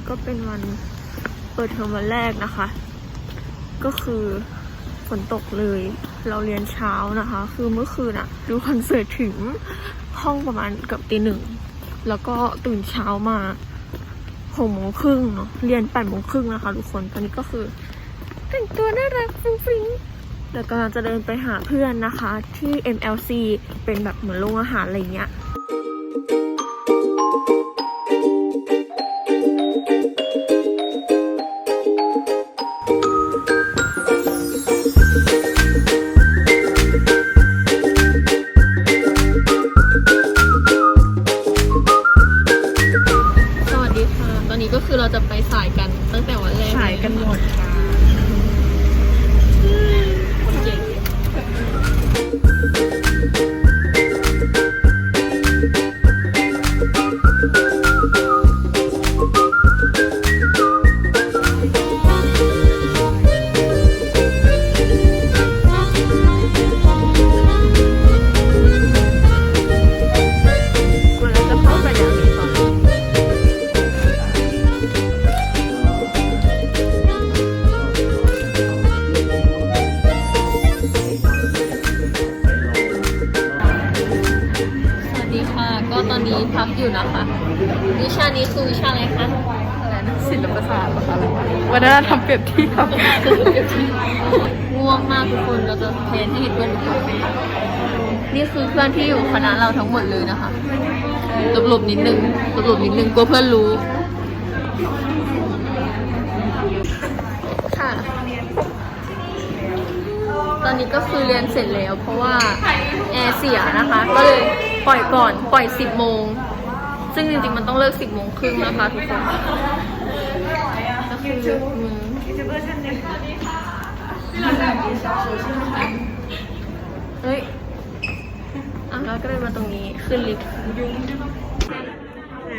นี้ก็เป็นวันเปิดเทอมวันแรกนะคะ ก็คือฝนตกเลย เราเรียนเช้านะคะ คือเมื่อคืนอะดูคอนเสิร์ตถึงห้องประมาณเกือบตีหนึ่ง แล้วก็ตื่นเช้ามาหกโมงครึ่งเนาะ เรียนแปดโมงครึ่งนะคะทุกคน ตอนนี้ก็คือแต่งตัวน่ารักฟรุ้งฟริ้งเดี๋ยวกำลังจะเดินไปหาเพื่อนนะคะ ที่ MLC เป็นแบบเหมือนโรงอาหารอะไรเงี้ย คือเราจะไปสายกันตั้งแต่วันแรกสายกันหมดค่ะ นนี้พักอยู่นะคะวิชานี้คือวิชาอะไรคะอะไรนะศิลปศาสตร์เหรอคะวัฒนธรรมเปรียบเทียบง่วงมากทุกคนเราจะเทนให้เห็นเพื่อนทุกคนนี่คือเพื่อนที่อยู่คณะเราทั้งหมดเลยนะคะหลบๆนิดนึงหลบๆนิดนึงกลัวเพื่อนรู้ค่ะตอนนี้ก็คือเรียนเสร็จแล้วเพราะว่าแอร์เสียนะคะ ก็เลย ปล่อยก่อนปล่อย 10 โมง ซึ่งจริงๆ มันต้องเลิก 10 โมงครึ่งนะคะทุกคนก็คืออืมเฮ้ยอะแล้วก็เลยมาตรงนี้ขึ้นลิฟต์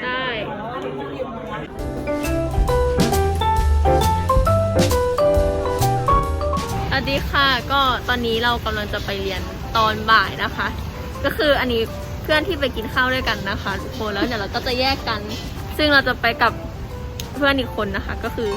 ได้สวัสดีค่ะ ก็ตอนนี้เรากำลังจะไปเรียนตอนบ่ายนะคะ ก็คืออันนี้ เพื่อนที่ไปกินข้าวด้วยกันนะคะทุกคนแล้วเดี๋ยวเราก็จะแยกกัน ซึ่งเราจะไปกับเพื่อนอีกคนนะคะ ก็คือ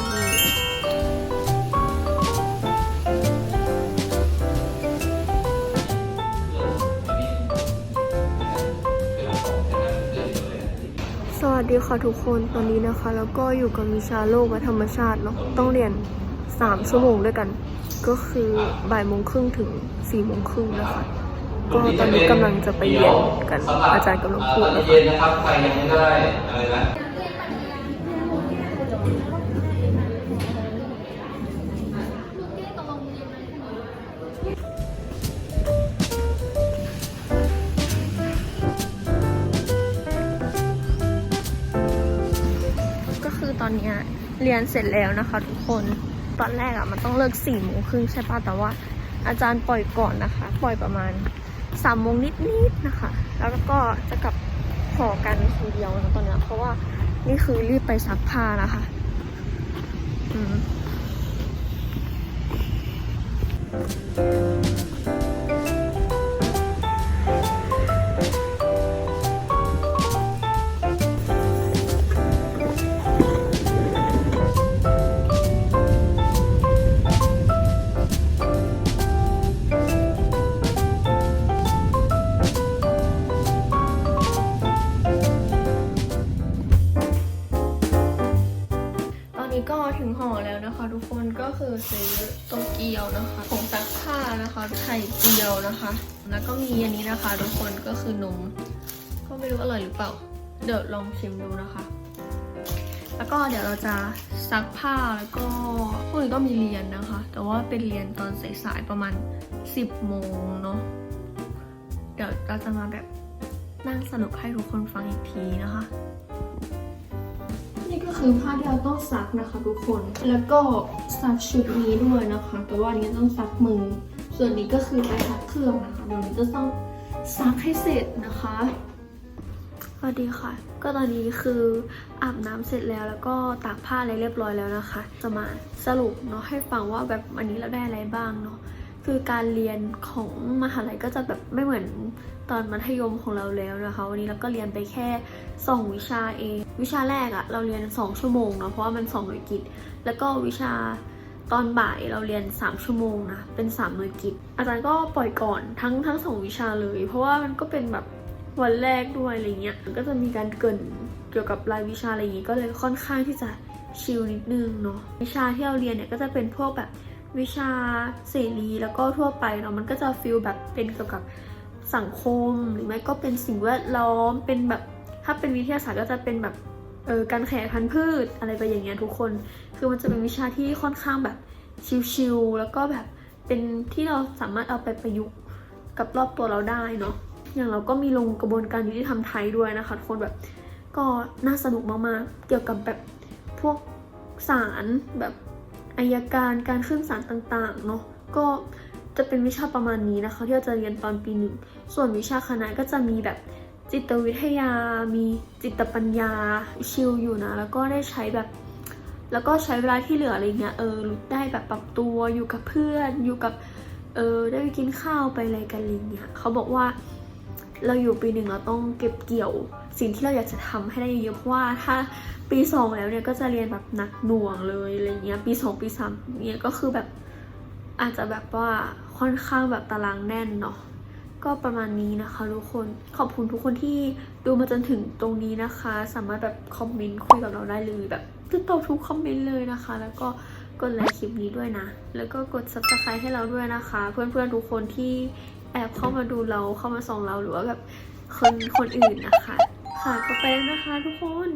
สวัสดีค่ะทุกคนตอนนี้นะคะ แล้วก็อยู่กับวิชาโลกและธรรมชาติเนาะต้องเรียน 3 ชั่วโมงด้วยกัน ก็คือบ่ายโมงครึ่งถึง4ี่โมงครึ่งนะคะ ก็ตอนนี้กำลังจะไปเรียนกันอาจารย์กำลังพูดนะคะเย็นนะครับใครยังไม่ได้อะไรนะก็คือตอนเนี้ยเรียนเสร็จแล้วนะคะทุกคน ตอนแรกอะ่ะมันต้องเลิก4ี่โมงครึ่งใช่ปะแต่ว่าอาจารย์ปล่อยก่อนนะคะ ปล่อยประมาณ สามโมงนิดๆนะคะ แล้วก็จะกลับหอกันทีเดียวนะตอนนี้เพราะว่านี่คือรีบไปซักผ้านะคะ อืม คือซื้อโตเกียวนะคะผงซักผ้านะคะ ไข่เจียวนะคะ แล้วก็มีอันนี้นะคะ ทุกคนก็คือนม ก็ไม่รู้อร่อยหรือเปล่า เดี๋ยวลองชิมดูนะคะ แล้วก็เดี๋ยวเราจะซักผ้าแล้วก็พรุ่งนี้ก็มีเรียนนะคะ แต่ว่าเป็นเรียนตอนสายๆประมาณ 10โมงเนาะ เดี๋ยวเราจะมาแบบนั่งสรุปให้ทุกคนฟังอีกทีนะคะ คือผ้าที่เราต้องซักนะคะทุกคน แล้วก็ซักชุดนี้ด้วยนะคะ แต่ว่าอันนี้ต้องซักมือ ส่วนนี้ก็คือไปซักเครื่องนะคะเดี๋ยวนี้จะต้องซักให้เสร็จนะคะสวัสดีค่ะ ก็ตอนนี้คืออาบน้ำเสร็จแล้วแล้วก็ตากผ้าอะไรเรียบร้อยแล้วนะคะ จะมาสรุปเนาะให้ฟังว่าแบบวันนี้เราได้อะไรบ้างเนาะ คือการเรียนของมหาลัยก็จะแบบไม่เหมือนตอนมัธยมของเราแล้วนะคะ วันนี้เราก็เรียนไปแค่สองวิชาเอง วิชาแรกอะเราเรียน 2 ชั่วโมงเนาะเพราะว่ามัน2หน่วยกิตแล้วก็วิชาตอนบ่ายเราเรียน 3 ชั่วโมงนะเป็น3หน่วยกิตอาจารย์ก็ปล่อยก่อนทั้งทั้งสองวิชาเลย เพราะว่ามันก็เป็นแบบวันแรกด้วยอะไรเงี้ยก็จะมีการเกินเกี่ยวกับรายวิชาอะไรอย่างงี้ก็เลยค่อนข้างที่จะชิลนิดนึงเนาะวิชาที่เราเรียนเนี่ยก็จะเป็นพวกแบบ วิชาเสรีแล้วก็ทั่วไปเนาะมันก็จะฟิลแบบเป็นเกี่ยวกับสังคมหรือไม่ก็เป็นสิ่งแวดล้อมเป็นแบบถ้าเป็นวิทยาศาสตร์ก็จะเป็นแบบเออการขยายพันธุ์พืชอะไรไปอย่างเงี้ยทุกคน คือมันจะเป็นวิชาที่ค่อนข้างแบบชิลๆแล้วก็แบบเป็นที่เราสามารถเอาไปประยุกต์กับรอบตัวเราได้เนาะอย่างเราก็มีลงกระบวนการยุติธรรมไทยด้วยนะคะทุกคนแบบก็น่าสนุกมากๆเกี่ยวกับแบบพวกศาลแบบ อายการการขึ้นศาลต่างๆเนาะก็จะเป็นวิชาประมาณนี้นะคะที่เราจะเรียนตอนปีหนึ่งส่วนวิชาคณะก็จะมีแบบจิตวิทยา มีจิตปัญญาชิลอยู่นะ แล้วก็ได้ใช้แบบ แล้วก็ใช้เวลาที่เหลืออะไรเงี้ยเออได้แบบปรับตัวอยู่กับเพื่อนอยู่กับเออได้ไปกินข้าวไปอะไรกันอะไรเงี้ยเขาบอกว่า เราอยู่ปีหนึ่งเราต้องเก็บเกี่ยว สิ่งที่เราอยากจะทำให้ได้เยอะๆเพราะว่าถ้าปีสองแล้วเนี่ยก็จะเรียนแบบหนักหน่วงเลยอะไรเงี้ยปีสองปีสามเนี่ยก็คือแบบอาจจะแบบว่าค่อนข้างแบบตารางแน่นเนาะก็ประมาณนี้นะคะทุกคนขอบคุณทุกคนที่ดูมาจนถึงตรงนี้นะคะ สามารถแบบคอมเมนต์คุยกับเราได้เลยแบบจะตอบทุกคอมเมนต์เลยนะคะ แล้วก็ ดไลค์คลิปนี้ด้วยนะ แล้วก็กด subscribe ให้เราด้วยนะคะ เพื่อนๆทุกคนที่แอบเข้ามาดูเราเข้ามาส่องเราหรือว่าแบบคนคนอื่นนะคะ ค่ะก็ไปแล้วนะคะทุกคน